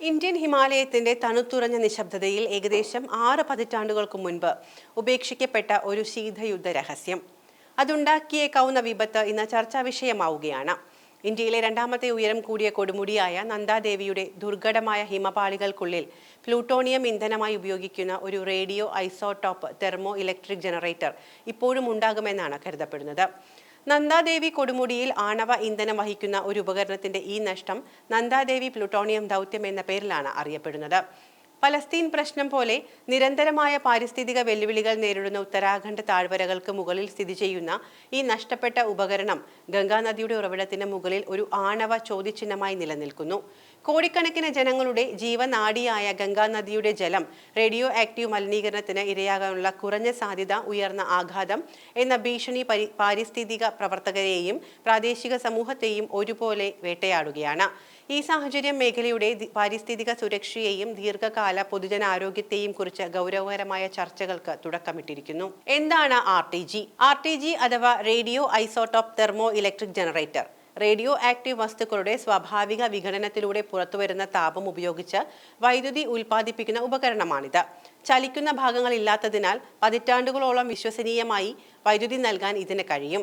Indian ഹിമാലയത്തിന്റെ തണുത്തുറഞ്ഞ നിശബ്ദതയിൽ ഏകദേശം ആറ് പതിറ്റാണ്ടുകൾക്ക് മുൻപ് ഉപേക്ഷിക്കപ്പെട്ട ഒരു ശീതയുദ്ധ രഹസ്യം. അതുണ്ടാക്കിയേക്കാവുന്ന വിപത്ത് ഇന്ന് ചർച്ചാ വിഷയമാവുകയാണ്. ഇന്ത്യയിലെ രണ്ടാമത്തെ ഉയരം കൂടിയ കൊടുമുടിയായ നന്ദാദേവിയുടെ ദുർഘടമായ ഹിമപാളികൾക്കുള്ളിൽ പ്ലൂട്ടോണിയം ഇന്ധനമായി ഉപയോഗിക്കുന്ന ഒരു radio isotope thermo electric generator ഇപ്പോഴും ഉണ്ടാകുമെന്നാണ് കരുതപ്പെടുന്നത്. നന്ദാദേവി കൊടുമുടിയിൽ ആണവ ഇന്ധനം വഹിക്കുന്ന ഒരു ഉപകരണത്തിന്റെ ഈ നഷ്ടം നന്ദാദേവി പ്ലൂട്ടോണിയം ദൗത്യം എന്ന പേരിലാണ് അറിയപ്പെടുന്നത്. പലസ്തീൻ പ്രശ്നം പോലെ നിരന്തരമായ പാരിസ്ഥിതിക വെല്ലുവിളികൾ നേരിടുന്ന ഉത്തരാഖണ്ഡ് താഴ്വരകൾക്ക് മുകളിൽ സ്ഥിതി ചെയ്യുന്ന ഈ നഷ്ടപ്പെട്ട ഉപകരണം ഗംഗാനദിയുടെ ഉറവിടത്തിന് മുകളിൽ ഒരു ആണവ ചോദ്യചിഹ്നമായി നിലനിൽക്കുന്നു. കോടിക്കണക്കിന് ജനങ്ങളുടെ ജീവനാഡിയായ ഗംഗാനദിയുടെ ജലം റേഡിയോ ആക്റ്റീവ് മലിനീകരണത്തിന് ഇരയാകാനുള്ള കുറഞ്ഞ സാധ്യത ഉയർന്ന ആഘാതം എന്ന ഭീഷണി പരി പാരിസ്ഥിതിക പ്രവർത്തകരെയും പ്രാദേശിക സമൂഹത്തെയും ഒരുപോലെ വേട്ടയാടുകയാണ്. ഈ സാഹചര്യം മേഖലയുടെ പാരിസ്ഥിതിക സുരക്ഷയെയും ദീർഘകാല പൊതുജനാരോഗ്യത്തെയും കുറിച്ച് ഗൗരവകരമായ ചർച്ചകൾക്ക് തുടക്കമിട്ടിരിക്കുന്നു. എന്താണ് R T G? R T G അഥവാ radio isotope thermo electric generator. Radio active വസ്തുക്കളുടെ സ്വാഭാവിക വിഘടനത്തിലൂടെ പുറത്തുവരുന്ന താപം ഉപയോഗിച്ച് വൈദ്യുതി ഉൽപ്പാദിപ്പിക്കുന്ന ഉപകരണമാണിത്. ചലിക്കുന്ന ഭാഗങ്ങളില്ലാത്തതിനാൽ പതിറ്റാണ്ടുകളോളം വിശ്വസനീയമായി വൈദ്യുതി നൽകാൻ ഇതിന് കഴിയും.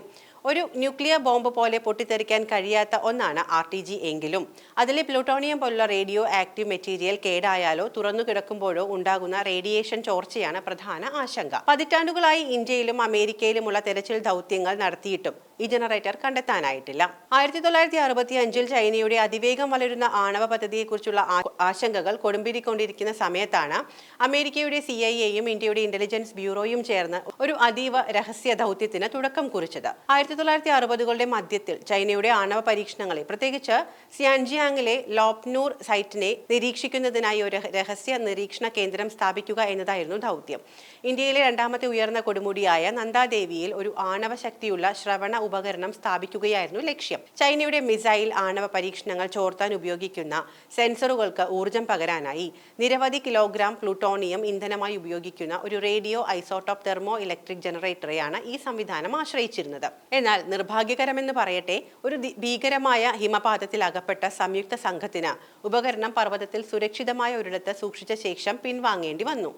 ഒരു ന്യൂക്ലിയർ ബോംബ് പോലെ പൊട്ടിത്തെറിക്കാൻ കഴിയാത്ത ഒന്നാണ് ആർ ടി ജി എങ്കിലും. അതിലെ പ്ലൂട്ടോണിയം പോലുള്ള റേഡിയോ ആക്റ്റീവ് മെറ്റീരിയൽ കേടായാലോ തുറന്നു കിടക്കുമ്പോഴോ ഉണ്ടാകുന്ന റേഡിയേഷൻ ചോർച്ചയാണ് പ്രധാന ആശങ്ക. പതിറ്റാണ്ടുകളായി ഇന്ത്യയിലും അമേരിക്കയിലുമുള്ള തെരച്ചിൽ ദൗത്യങ്ങൾ നടത്തിയിട്ടും ഈ ജനറേറ്റർ കണ്ടെത്താനായിട്ടില്ല. ആയിരത്തി തൊള്ളായിരത്തി അറുപത്തി അഞ്ചിൽ ചൈനയുടെ അതിവേഗം വളരുന്ന ആണവ പദ്ധതിയെക്കുറിച്ചുള്ള ആശങ്കകൾ കൊടുമ്പിരിക്കൊണ്ടിരിക്കുന്ന സമയത്താണ് അമേരിക്കയുടെ സി ഐ എയും ഇന്ത്യയുടെ ഇന്റലിജൻസ് ബ്യൂറോയും ചേർന്ന് ഒരു അതീവ രഹസ്യ ദൗത്യത്തിന് തുടക്കം കുറിച്ചത്. ആയിരത്തി തൊള്ളായിരത്തി അറുപതുകളുടെ മധ്യത്തിൽ ചൈനയുടെ ആണവ പരീക്ഷണങ്ങളെ പ്രത്യേകിച്ച് സിയാൻജിയാങ്ങിലെ ലോപ്നൂർ സൈറ്റിനെ നിരീക്ഷിക്കുന്നതിനായി ഒരു രഹസ്യ നിരീക്ഷണ കേന്ദ്രം സ്ഥാപിക്കുക എന്നതായിരുന്നു ദൗത്യം. ഇന്ത്യയിലെ രണ്ടാമത്തെ ഉയർന്ന കൊടുമുടിയായ നന്ദാദേവിയിൽ ഒരു ആണവ ശക്തിയുള്ള ശ്രവണ ഉപകരണം സ്ഥാപിക്കുകയായിരുന്നു ലക്ഷ്യം. ചൈനയുടെ മിസൈൽ ആണവ പരീക്ഷണങ്ങൾ ചോർത്താൻ ഉപയോഗിക്കുന്ന സെൻസറുകൾക്ക് ഊർജം പകരാനായി നിരവധി കിലോഗ്രാം പ്ലൂട്ടോണിയം ഇന്ധനമായി ഉപയോഗിക്കുന്ന ഒരു റേഡിയോ ഐസോട്ടോപ്പ് തെർമോ ഇലക്ട്രിക് ജനറേറ്ററെയാണ് ഈ സംവിധാനം ആശ്രയിച്ചിരുന്നത്. എന്നാൽ നിർഭാഗ്യകരമെന്ന് പറയട്ടെ ഒരു ഭീകരമായ ഹിമപാതത്തിൽ അകപ്പെട്ട സംയുക്ത സംഘത്തിന് ഉപകരണം പർവതത്തിൽ സുരക്ഷിതമായ ഒരിടത്ത് സൂക്ഷിച്ച ശേഷം പിൻവാങ്ങേണ്ടി വന്നു.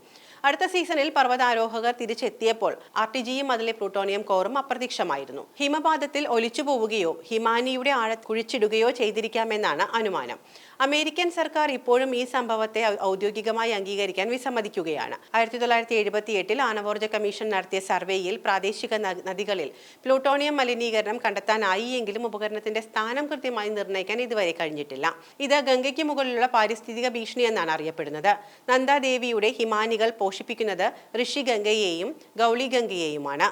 അടുത്ത സീസണിൽ പർവതാരോഹകർ തിരിച്ചെത്തിയപ്പോൾ ആർ ടി ജിയും അതിലെ പ്ലൂട്ടോണിയം കോറും അപ്രത്യക്ഷമായിരുന്നു. ഹിമപാതത്തിൽ ഒലിച്ചു പോവുകയോ ഹിമാനിയുടെ ആഴ കുഴിച്ചിടുകയോ ചെയ്തിരിക്കാമെന്നാണ് അനുമാനം. അമേരിക്കൻ സർക്കാർ ഇപ്പോഴും ഈ സംഭവത്തെ ഔദ്യോഗികമായി അംഗീകരിക്കാൻ വിസമ്മതിക്കുകയാണ്. ആയിരത്തി തൊള്ളായിരത്തി എഴുപത്തി എട്ടിൽ ആണവോർജ കമ്മീഷൻ നടത്തിയ സർവേയിൽ പ്രാദേശിക നദികളിൽ പ്ലൂട്ടോണിയം മലിനീകരണം കണ്ടെത്താനായി എങ്കിലും ഉപകരണത്തിന്റെ സ്ഥാനം കൃത്യമായി നിർണയിക്കാൻ ഇതുവരെ കഴിഞ്ഞിട്ടില്ല. ഇത് ഗംഗയ്ക്ക് മുകളിലുള്ള പാരിസ്ഥിതിക ഭീഷണി എന്നാണ് അറിയപ്പെടുന്നത്. നന്ദാദേവിയുടെ ഹിമാനികൾ പോഷിപ്പിക്കുന്നത് ഋഷി ഗംഗയെയും ഗൗളി ഗൗളിഗംഗയെയുമാണ്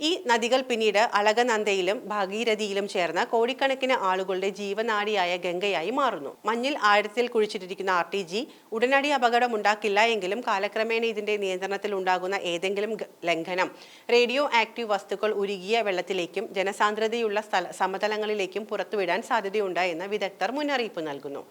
ഈ നദികൾ പിന്നീട് അളകനന്ദയിലും ഭാഗീരഥിയിലും ചേർന്ന കോടിക്കണക്കിന് ആളുകളുടെ ജീവനാടിയായ ഗംഗയായി മാറുന്നു. മഞ്ഞിൽ ആഴത്തിൽ കുഴിച്ചിട്ടിരിക്കുന്ന ആർ ടി ജി ഉടനടി അപകടമുണ്ടാക്കില്ല എങ്കിലും കാലക്രമേണ ഇതിന്റെ നിയന്ത്രണത്തിൽ ഉണ്ടാകുന്ന ഏതെങ്കിലും ലംഘനം റേഡിയോ ആക്റ്റീവ് വസ്തുക്കൾ ഉരുകിയ വെള്ളത്തിലേക്കും ജനസാന്ദ്രതയുള്ള സ്ഥല സമതലങ്ങളിലേക്കും പുറത്തുവിടാൻ സാധ്യതയുണ്ട് എന്ന് വിദഗ്ധർ മുന്നറിയിപ്പ് നൽകുന്നു.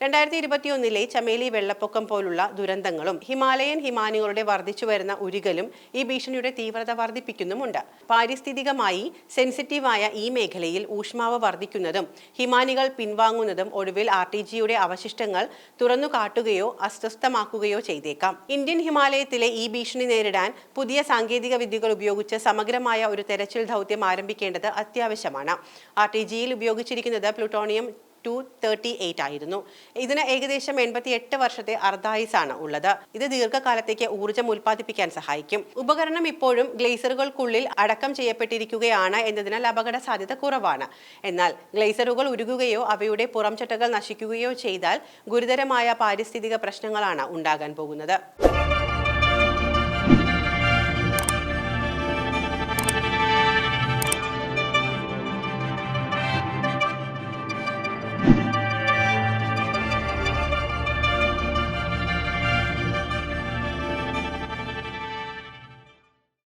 രണ്ടായിരത്തി ഇരുപത്തിയൊന്നിലെ ചമേലി വെള്ളപ്പൊക്കം പോലുള്ള ദുരന്തങ്ങളും ഹിമാലയൻ ഹിമാനികളുടെ വർദ്ധിച്ചു വരുന്ന ഉരുകലും ഈ ഭീഷണിയുടെ തീവ്രത വർദ്ധിപ്പിക്കുന്നുമുണ്ട് പാരിസ്ഥിതികമായി സെൻസിറ്റീവായ ഈ മേഖലയിൽ ഊഷ്മാവ് വർദ്ധിക്കുന്നതും ഹിമാനികൾ പിൻവാങ്ങുന്നതും ഒടുവിൽ ആർ ടി ജിയുടെ അവശിഷ്ടങ്ങൾ തുറന്നു കാട്ടുകയോ അസ്വസ്ഥമാക്കുകയോ ചെയ്തേക്കാം. ഇന്ത്യൻ ഹിമാലയത്തിലെ ഈ ഭീഷണി നേരിടാൻ പുതിയ സാങ്കേതിക വിദ്യകൾ ഉപയോഗിച്ച് സമഗ്രമായ ഒരു തെരച്ചിൽ ദൗത്യം ആരംഭിക്കേണ്ടത് അത്യാവശ്യമാണ്. ആർ ടി ജിയിൽ ഉപയോഗിച്ചിരിക്കുന്നത് പ്ലൂട്ടോണിയം ടു തേർട്ടി എയ്റ്റ് ആയിരുന്നു. ഇതിന് ഏകദേശം എൺപത്തി എട്ട് വർഷത്തെ അർദ്ധായുസാണ് ഉള്ളത്. ഇത് ദീർഘകാലത്തേക്ക് ഊർജം ഉൽപ്പാദിപ്പിക്കാൻ സഹായിക്കും. ഉപകരണം ഇപ്പോഴും ഗ്ലേസറുകൾക്കുള്ളിൽ അടക്കം ചെയ്യപ്പെട്ടിരിക്കുകയാണ് എന്നതിനാൽ അപകട സാധ്യത കുറവാണ്. എന്നാൽ ഗ്ലേസറുകൾ ഉരുകുകയോ അവയുടെ പുറംചട്ടകൾ നശിക്കുകയോ ചെയ്താൽ ഗുരുതരമായ പാരിസ്ഥിതിക പ്രശ്നങ്ങളാണ് ഉണ്ടാകാൻ പോകുന്നത്.